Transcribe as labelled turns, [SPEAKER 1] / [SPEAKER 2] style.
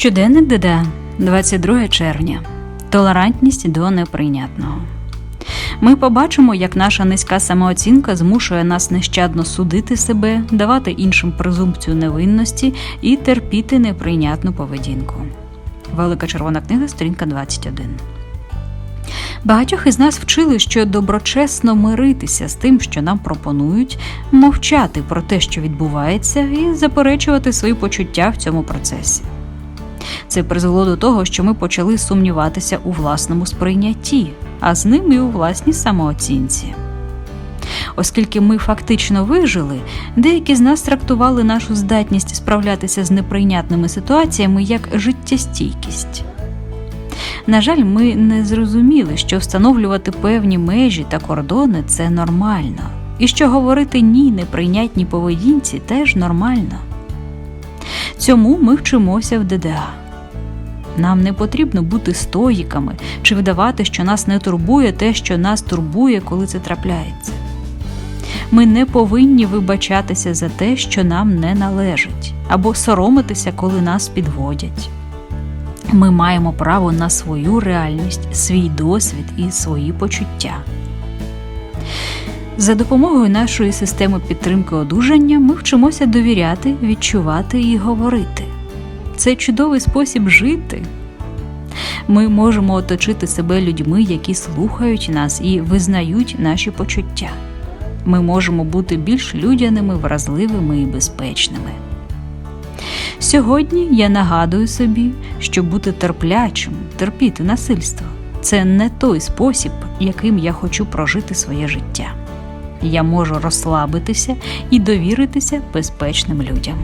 [SPEAKER 1] Щоденник ДДА, 22 червня. Толерантність до неприйнятного. Ми побачимо, як наша низька самооцінка змушує нас нещадно судити себе, давати іншим презумпцію невинності і терпіти неприйнятну поведінку. Велика червона книга, сторінка 21. Багатьох із нас вчили, що доброчесно миритися з тим, що нам пропонують, мовчати про те, що відбувається, і заперечувати свої почуття в цьому процесі. Це призвело до того, що ми почали сумніватися у власному сприйнятті, а з ним і у власній самооцінці. Оскільки ми фактично вижили, деякі з нас трактували нашу здатність справлятися з неприйнятними ситуаціями як життєстійкість. На жаль, ми не зрозуміли, що встановлювати певні межі та кордони це нормально, і що говорити ні неприйнятній поведінці теж нормально. Цьому ми вчимося в ДДА. Нам не потрібно бути стоїками чи вдавати, що нас не турбує те, що нас турбує, коли це трапляється. Ми не повинні вибачатися за те, що нам не належить, або соромитися, коли нас підводять. Ми маємо право на свою реальність, свій досвід і свої почуття. За допомогою нашої системи підтримки одужання ми вчимося довіряти, відчувати і говорити. Це чудовий спосіб жити. Ми можемо оточити себе людьми, які слухають нас і визнають наші почуття. Ми можемо бути більш людяними, вразливими і безпечними. Сьогодні я нагадую собі, що бути терплячим, терпіти насильство це не той спосіб, яким я хочу прожити своє життя. Я можу розслабитися і довіритися безпечним людям.